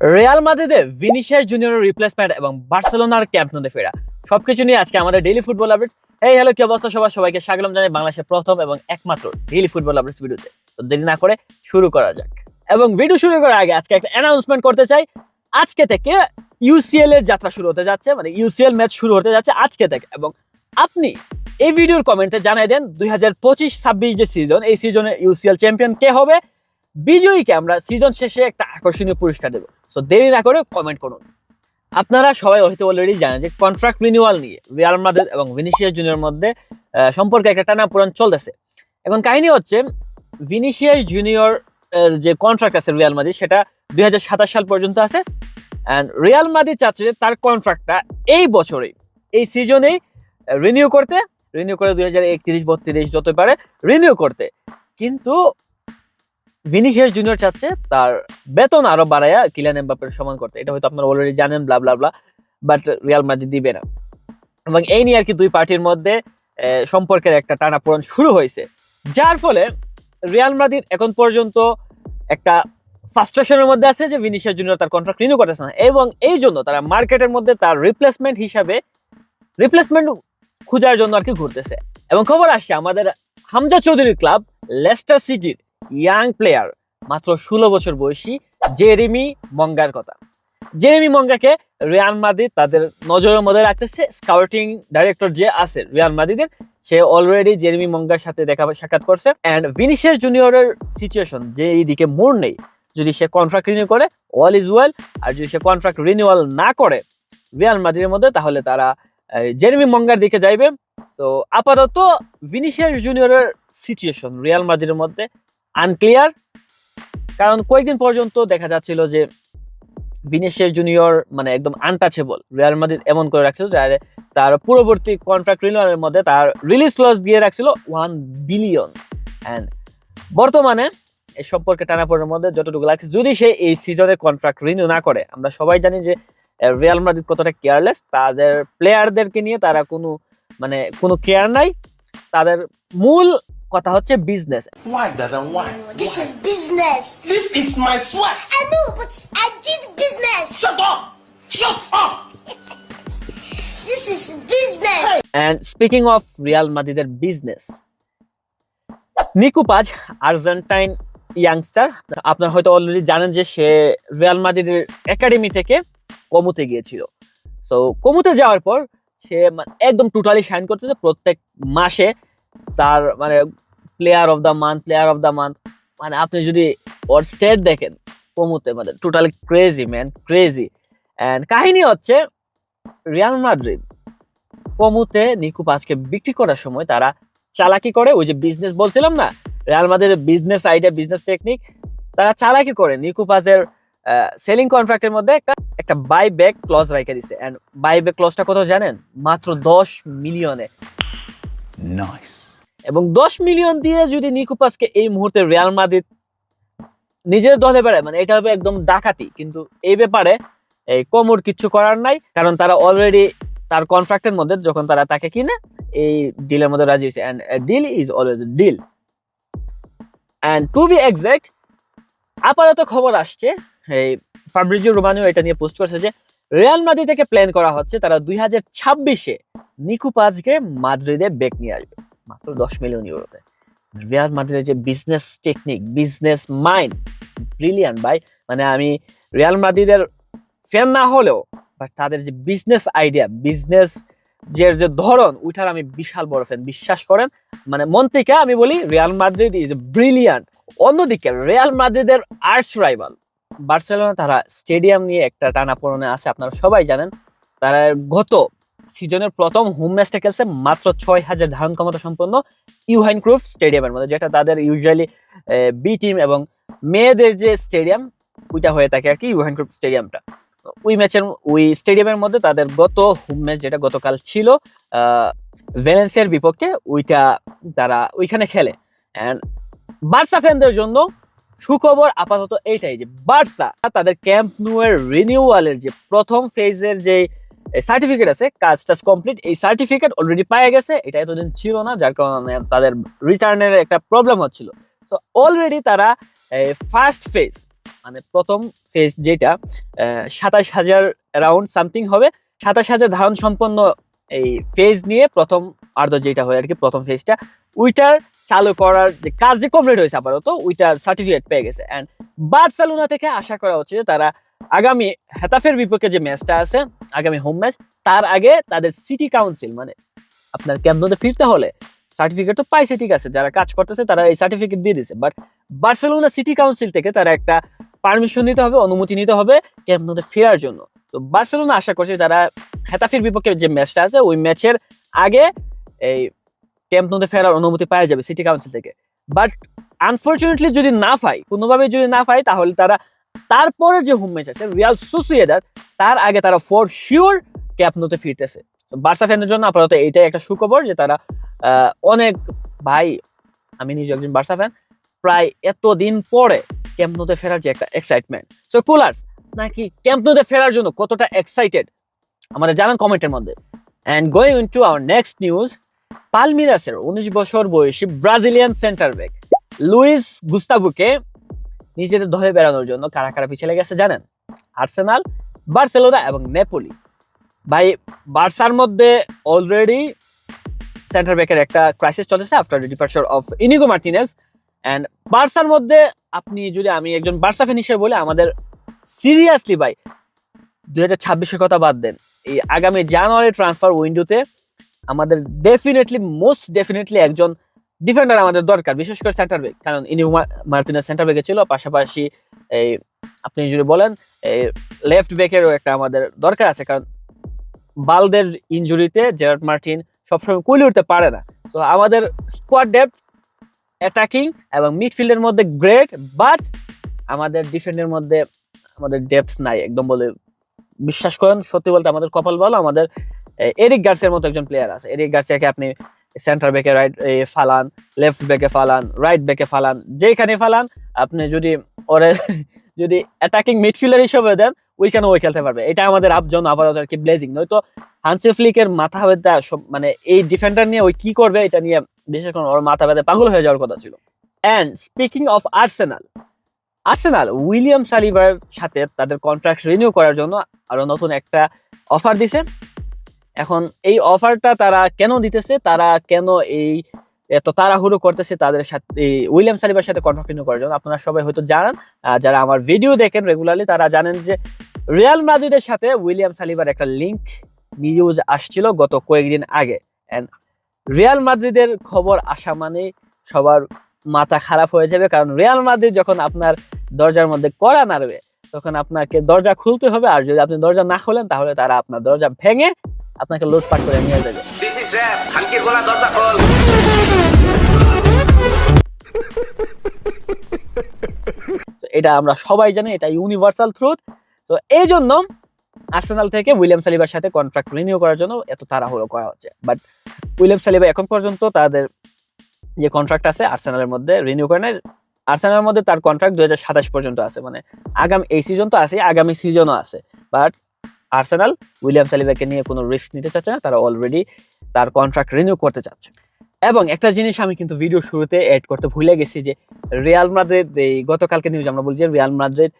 Real মাদ্রিদে Vinicius জুনিয়রের replacement এবং বার্সেলোনার ক্যাম্প নুতে ফেরা। সবকিছু নিয়ে আজকে আমাদের ডেইলি ফুটবল আপডেটস এই হ্যালো কি অবস্থা সবার? সবাইকে স্বাগতম জানাই বাংলাদেশের প্রথম এবং একমাত্র ডেইলি ফুটবল আপডেটস ভিডিওতে তো। দেরি না করে শুরু করা যাক। এবং ভিডিও শুরু করার আগে আজকে একটা অ্যানাউন্সমেন্ট করতে চাই। আজকে থেকে ইউসিএল এর যাত্রা শুরু হতে যাচ্ছে মানে ইউসিএল ম্যাচ শুরু হতে যাচ্ছে আজকে থেকে। এবং আপনি এই ভিডিওর কমেন্টে জানাই দেন দুই হাজার পঁচিশ ছাব্বিশ যে সিজন এই সিজনে ইউসিএল চ্যাম্পিয়ন কে হবে বিজয়ীকে আমরা সিজন শেষে একটা আকর্ষণীয় পুরস্কার দেবো। সো দেরি না করে কমেন্ট করুন। আপনারা সবাই হয়তো অলরেডি জানেন যে কন্ট্রাক্ট রিনিউয়াল নিয়ে রিয়াল মাদ্রিদ এবং ভিনিসিয়াস জুনিয়র মধ্যে সম্পর্কে একটা টানাপোড়েন চলতেছে। এখন কাহিনী হচ্ছে ভিনিসিয়াস জুনিয়র যে কন্ট্রাক্ট আছে রিয়াল মাদ্রিদ সেটা দুই হাজার সাতাশ সাল পর্যন্ত আছে। অ্যান্ড রিয়াল মাদ্রিদ চাচ্ছে যে তার কন্ট্রাক্টটা এই বছরেই, এই সিজনেই রিনিউ করতে রিনিউ করে দুই হাজার একত্রিশ, বত্রিশ যত পারে রিনিউ করতে। কিন্তু ভিনিসিয়াস জুনিয়র চাচ্ছে, তার বেতন আরও বাড়ায়া কিলিয়ান এমবাপের সমান করতে। এটা হয়তো আপনারা অলরেডি জানেন blah blah blah but Real Madrid দিবে না। এবং এই নিয়ে আর কি দুই পার্টির মধ্যে সম্পর্কের একটা টানাপোড়েন শুরু হয়েছে। যার ফলে রিয়াল মাদ্রিদ এখন পর্যন্ত একটা ফ্রাস্ট্রেশনের মধ্যে আছে যে ভিনিসিয়াস জুনিয়র তার কন্ট্রাক্ট রিনিউ করতেছে না। এবং এই জন্য তারা মার্কেটের মধ্যে তার রিপ্লেসমেন্ট হিসাবে রিপ্লেসমেন্ট খোঁজার জন্য আর কি ঘুরতেছে। এবং খবর আসছে, আমাদের হামজা চৌধুরীর ক্লাব লেস্টার সিটির ইয়াং প্লেয়ার, মাত্র ষোলো বছর বয়সী জেরেমি মঙ্গার কথা। জেরেমি মঙ্গাকে রিয়াল মাদ্রিদ তাদের নজরের মধ্যে রাখতেছে। স্কাউটিং ডাইরেক্টর যে আছে রিয়াল মাদ্রিদের, সে অলরেডি জেরেমি মঙ্গার সাথে দেখা সাক্ষাৎ করছে। অ্যান্ড ভিনিসিয়াস জুনিয়রের সিচুয়েশন যে এইদিকে মোড় নেই, যদি সে কন্ট্রাক্ট রিনিউ করে অল ইজ ওয়েল আর যদি সে কন্ট্রাক্ট রিনিউয়াল না করে রিয়াল মাদ্রিদের মধ্যে, তাহলে তারা জেরেমি মঙ্গার দিকে যাইবে। তো আপাতত ভিনিসিয়াস জুনিয়রের সিচুয়েশন রিয়াল মাদ্রিদের মধ্যে আনক্লিয়ার কারণ কয়েকদিন পর্যন্ত দেখা যাচ্ছিল যে ভিনিসিয়াস জুনিয়র মানে একদম আনটাচেবল রিয়াল মাদ্রিদ এমন করে রাখছিল যে তার পূর্ববর্তী কন্ট্রাক্ট রিনিউয়ালের মধ্যে তার রিলিজ ক্লজ দিয়ে রাখছিল ওয়ান বিলিয়ন অ্যান্ড বর্তমানে এই সম্পর্কে টানাপোড়ের মধ্যে যতটুকু লাগছে, যদি সে এই সিজনে কন্ট্রাক্ট রিনিউ না করে, আমরা সবাই জানি যে রিয়াল মাদ্রিদ কতটা কেয়ারলেস তাদের প্লেয়ারদেরকে নিয়ে তারা কোনো মানে কোনো কেয়ার নাই। তাদের মূল কথা হচ্ছে business Why, Dada? Why? This is business. This is my sweat. I know, but I did business. Shut up! Shut up! This is business. And speaking of Real মাদ্রিদের business Nico Paz Argentine youngster আপনার হয়তো already জানেন যে সে Real মাদ্রিদের academy থেকে কমুতে গিয়েছিল so কমুতে যাওয়ার পর সে একদম টোটালি শাইন করতেছে প্রত্যেক মাসে তার মানে player of the month player of the month মানে আপনি যদি ওর স্টেট দেখেন কমুতে মানে totally crazy man crazy and কাহিনী হচ্ছে রিয়াল মাদ্রিদ কমুতে নিকু পাজকে বিক্রি করার সময় তারা চালাকি করে, ওই যে বিজনেস বলছিলাম না রিয়াল মাদ্রিদের বিজনেস আইডিয়া বিজনেস টেকনিক তারা চালাকি করে নিকু পাজের সেলিং কন্ট্রাক্টের মধ্যে একটা একটা বাই ব্যাক ক্লজ রেখে দিছে। এন্ড বাই ব্যাক ক্লজটা কত জানেন? মাত্র দশ মিলিয়নে Nice. এবং দশ মিলিয়ন দিয়ে যদি নিকু পাজকে এই মুহূর্তে রিয়াল মাদ্রিদ নিজের দলে বেড়ায় মানে এটা হবে একদম ডাকাতি। কিন্তু এই ব্যাপারে এই কমর কিচ্ছু করার নাই, কারণ তারা অলরেডি তার কন্ট্রাক্টের মধ্যে যখন তারা তাকে কিনে, এই ডিলের মধ্যে রাজি হয়েছে। And deal is always deal and to be exact আপাতত খবর আসছে, এই ফাব্রিজিও রোমানিও এটা নিয়ে পোস্ট করছে যে, রিয়াল মাদ্রিদ থেকে প্ল্যান করা হচ্ছে, তারা দুই হাজার ছাব্বিশে নিকু পাজকে মাদ্রিদে বেক নিয়ে আসবে। মাত্র দশ মিলিয়ন ইউরোতে রিয়াল মাদ্রিদের যে business technique business mind brilliant ভাই। মানে আমি রিয়াল মাদ্রিদের ফ্যান না হলেও বাট তাদের যে বিজনেস আইডিয়া বিজনেস যে যে ধরন, ওইটার আমি বিশাল বড় ফ্যান বিশ্বাস করেন? মানে মন থেকে আমি বলি, রিয়াল মাদ্রিদ ইজ ব্রিলিয়ান্ট অন্যদিকে রিয়াল মাদ্রিদের আর্টস রাইভাল বার্সেলোনা, তারা স্টেডিয়াম নিয়ে একটা টানাপোড়নে আছে, আপনারা সবাই জানেন। তারা গত সিজনের প্রথম হোম ম্যাচটা খেলছে মাত্র ছয় হাজার ধারণ ক্ষমতা সম্পন্ন ইউহাইন ক্রুফ স্টেডিয়ামের মধ্যে, যেটা তাদের ইউজুয়ালি বি টিম এবং মেয়েদের যে স্টেডিয়াম ওইটা হয়ে থাকে আর কি ইউহাইন ক্রুফ স্টেডিয়ামটা। ওই ম্যাচের ওই স্টেডিয়ামের মধ্যে তাদের গত হোম ম্যাচ যেটা গতকাল ছিল ভ্যালেন্সিয়ার বিপক্ষে, ওইটা তারা ওইখানে খেলে। অ্যান্ড বার্সা ফ্যানদের জন্য সুখবর আপাতত এইটাই যে বার্সা তাদের ক্যাম্প নুয়ের রিনিউয়ালের যে প্রথম ফেজের যে সার্টিফিকেট আছে, কাজটা কমপ্লিট এই সার্টিফিকেট অলরেডি পাওয়া গেছে, এটা এতদিন ছিল না, যার কারণে তাদের রিটার্নের একটা প্রবলেম হচ্ছিল। সো অলরেডি তারা ফার্স্ট ফেজ মানে প্রথম ফেজ যেটা সাতাশ হাজার অ্যারাউন্ড সামথিং হবে। সাতাশ হাজার ধারণ সম্পন্ন এই ফেজ নিয়ে প্রথম আর্ধ যেটা হয় আর কি, প্রথম ফেজটা উইটার চালু করার যে কাজ যে কমপ্লিট হয়েছে আপাতত উইটার সার্টিফিকেট পেয়ে গেছে। অ্যান্ড বার্সেলোনা থেকে আশা করা হচ্ছে যে তারা আগামী হেতাফের বিপক্ষে যে ম্যাচটা আছে, আগামী হোম ম্যাচ তার আগে তাদের সিটি কাউন্সিল মানে আপনার ক্যাম্পনোতে ফিরতে হলে সার্টিফিকেট তো পাইছে, ঠিক আছে, যারা কাজ করতেছে তারা এই সার্টিফিকেট দিয়ে দিছে বাট বার্সেলোনা সিটি কাউন্সিল থেকে তারা একটা পারমিশন নিতে হবে, অনুমতি নিতে হবে ক্যাম্পনোতে ফেরার জন্য। তো বার্সেলোনা আশা করছে তারা হেতাফির বিপক্ষে যে ম্যাচটা আছে, ওই ম্যাচের আগে এই ক্যাম্পনোতে ফেরার অনুমতি পাওয়া যাবে সিটি কাউন্সিল থেকে। বাট আনফর্চুনেটলি যদি না পাই কোনোভাবে যদি না পাই তাহলে তারা তারপরে যে হোম ম্যাচ আছে রিয়াল সুসুয়েদার তার আগে তারা ফর শিওর ক্যাম্পনোতে ফিরতেছে। বার্সা ফ্যানের জন্য আপাতত এইটাই একটা সুখবর যে তারা অনেক, ভাই, আমি নিজে একজন বার্সা ফ্যান প্রায় এতদিন পরে ক্যাম্পনোতে ফেরার যে একটা এক্সাইটমেন্ট সো কুলার্স নাকি ক্যাম্পনোতে ফেরার জন্য কতটা এক্সাইটেড আমাদের জানান কমেন্টের মধ্যে। And going into our next news পালমিরাসের উনিশ বছর বয়সী ব্রাজিলিয়ান সেন্টার ব্যাক লুইস গুস্তাবুকে নিজের দলে বেড়ানোর জন্য কারা কারা পিছিয়ে লেগেছে জানেন? আর্সেনাল, বার্সেলোনা এবং নেপোলি। ভাই, বার্সার মধ্যে অলরেডি সেন্টার ব্যাকের একটা ক্রাইসিস চলেছে after departure of Inigo Martinez and বার্সার মধ্যে আপনি যদি আমি একজন বার্সা ফ্যান হিসেবে বলি, আমাদের সিরিয়াসলি ভাই, দুই হাজার ছাব্বিশের কথা বাদ দেন। এই আগামী জানুয়ারি ট্রান্সফার উইন্ডোতে আমাদের ডেফিনেটলি মোস্ট ডেফিনেটলি একজন ডিফেন্ডার আমাদের দরকার, বিশেষ করে সেন্টার ব্যাক কারণ ইনিগো মার্টিনেস সেন্টার ব্যাকে ছিল, পাশাপাশি এই আপনি যদি বলেন, এই লেফট ব্যাকেরও একটা আমাদের দরকার আছে, কারণ বালদের ইনজুরিতে জেরার্ড মার্টিন সবসময় কুলি উঠতে পারে না। তো আমাদের স্কোয়াড ডেপথ অ্যাটাকিং এবং মিডফিল্ডের মধ্যে গ্রেট বাট আমাদের ডিফেন্ডের মধ্যে আমাদের ডেপথ নাই, একদম বলে বিশ্বাস করেন, সত্যি বলতে আমাদের কপাল ভালো, আমাদের এরিক গার্সের মতো একজন প্লেয়ার আছে। এরিক গার্সিয়াকে আপনি সেন্টার ব্যাকে রাইট ফালান লেফট ব্যাকে ফালান রাইট ব্যাকে ফালান যেখানে ফালান, আপনি যদি ওরে, যদি অ্যাটাকিং মিডফিল্ডার হিসেবে দেন ওইখানে ওই খেলতে পারবে। এটা আমাদের আপ জন্য আপাতত আর কি ব্লেজিং নয়তো হানসি ফ্লিকের মাথা ব্যথা মানে এই ডিফেন্ডার নিয়ে ওই কি করবে, এটা নিয়ে বিশেষ করে ওর মাথা ব্যথা পাগল হয়ে যাওয়ার কথা ছিল। And speaking of Arsenal Arsenal William সালিভার সাথে তাদের কন্ট্রাক্ট রিনিউ করার জন্য আরও নতুন একটা অফার দিছে। এখন এই অফারটা তারা কেন দিতেছে? তারা কেন এই এত তাড়াহুড়ো করতেছে তাদের সাথে উইলিয়াম সালিভার সাথে কন্ট্রাক্ট করার জন্য? আপনারা সবাই হয়তো জানেন যারা আমার ভিডিও দেখেন রেগুলারলি তারা জানেন যে রিয়াল মাদ্রিদের সাথে উইলিয়াম সালিভার একটা লিংক নিউজ আসছিল গত কয়েকদিন আগে। এন্ড রিয়াল মাদ্রিদের খবর আসা মানে সবার মাথা খারাপ হয়ে যাবে, কারণ রিয়াল মাদ্রিদ যখন আপনার দরজার মধ্যে কড়া নাড়বে, তখন আপনাকে দরজা খুলতে হবে, আর যদি আপনি দরজা না খোলেন, তাহলে তারা আপনার দরজা ভেঙে আপনাকে লুটপাট করে নিয়ে যাবে। এটা আমরা সবাই জানি এটা ইউনিভার্সাল ট্রুথ তো এই জন্য আর্সেনাল থেকে উইলিয়াম সালিবার সাথে কন্ট্রাক্ট রিনিউ করার জন্য এত তাড়াহুড়ো করা হচ্ছে। বাট উইলিয়াম সালিবা এখন পর্যন্ত তাদের যে কন্ট্রাক্ট আছে আর্সেনালের মধ্যে রিনিউ করে নেয় আর্সেনালের মধ্যে তার কন্ট্রাক্ট দুই হাজার সাতাশ পর্যন্ত আছে। মানে আগামী এই সিজন তো আছে আগামী সিজনও আছে। বাট আর্সেনাল উইলিয়াম সালিবাকে নিয়ে কোনো রিস্ক নিতে চাচ্ছে না, তারা অলরেডি তার কন্ট্রাক্ট রিনিউ করতে চাচ্ছে। এবং একটা জিনিস আমি কিন্তু ভিডিও শুরুতে এড করতে ভুলে গেছি যে রিয়াল মাদ্রিদ এই গতকালকে নিউজ আমরা বলছি রিয়াল মাদ্রিদ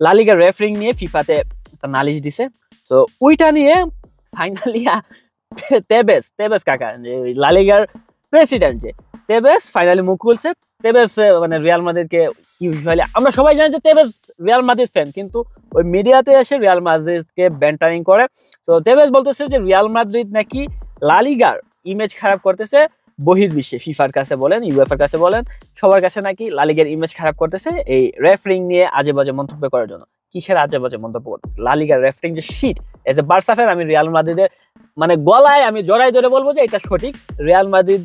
লালিগা রেফারিং নিয়ে ফিফাতে তার নালিশ দিছে। তো ওইটা নিয়ে ফাইনালি তেবেস তেবেস কাকা লালিগার প্রেসিডেন্ট যে, তেবেস ফাইনালি মুখ খুলছে। তেবেস আহ, মানে রিয়াল মাদ্রিদকে ইউজুয়ালি আমরা সবাই জানি যে তেবেস রিয়াল মাদ্রিদ ফ্যান কিন্তু ওই মিডিয়াতে এসে রিয়াল মাদ্রিদকে ব্যান্টারিং করে। তো তেবেস বলতেছে যে রিয়াল মাদ্রিদ নাকি লালিগার ইমেজ খারাপ করতেছে। বহির্বিশ্বে ফিফার কাছে বলেন কাছে বলেন সবার কাছে নাকি লালিগের ইমেজ খারাপ করতেছে এই রেফারিং নিয়ে আজে বাজে মন্তব্য করার জন্য। কিসের আজে বাজে মন্তব্য করতেছে? লালিগার রেফারিং যে shit as a Barca fan আমি রিয়াল মাদ্রিদের মানে গলায় আমি জড়াই ধরে বলব যে এটা সঠিক। রিয়াল মাদ্রিদ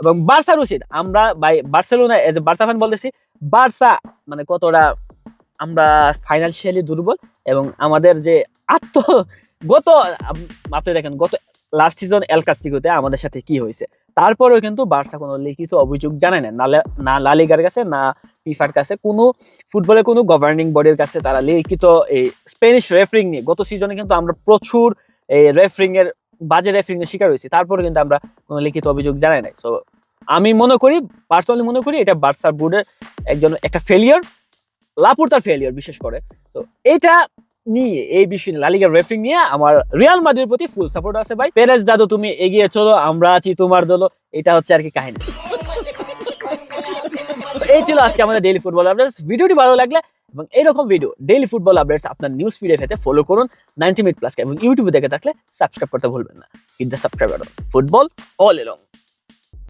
এবং বার্সার উচিত আমরা by Barcelona as a Barca fan বলতেছি, বার্সা মানে কতটা আমরা ফাইন্যান্সিয়ালি দুর্বল এবং আমাদের যে আত্ম গত, আপনি দেখেন গত লাস্ট সিজন এল কাসিকোতে আমাদের সাথে কি হয়েছে? তারপরেও কিন্তু বার্সা কোনো লিখিত অভিযোগ জানায় না না লালিগার কাছে, না ফিফার কাছে, কোনো ফুটবলের কোনো গভর্নিং বডির কাছে তারা লিখিত এই স্পেনিশ রেফারিং নিয়ে, গত সিজনে কিন্তু আমরা প্রচুর এই রেফারিং এর বাজে রেফারিং এর শিকার হয়েছি। তারপরে কিন্তু আমরা কোনো লিখিত অভিযোগ জানাই নাই। সো আমি মনে করি পার্সোনালি মনে করি, এটা বার্সার বোর্ডের একজন, একটা ফেলিয়ার লাপুর্তার ফেলিয়ার বিশেষ করে। তো এটা নিয়ে, এই বিষয় নিয়ে লালিগার রেফারিং নিয়ে আমার রিয়াল মাদ্রিদের প্রতি ফুল সাপোর্ট আছে ভাই। পেরেজ দাদু, তুমি এগিয়ে চলো, আমরা আছি তোমার দলো। এটা হচ্ছে আর কি কাহিনী। এই ছিল আজকে আমাদের ডেইলি ফুটবল আপডেটস ভিডিওটি ভালো লাগলে এবং এরকম ভিডিও ডেইলি ফুটবল আপডেটস আপনার নিউজ ফিডে পেতে ফলো করুন নাইনটি মিনিট প্লাস এবং ইউটিউবে দেখে থাকলে সাবস্ক্রাইব করতে ভুলবেন না। Hit the subscribe football all along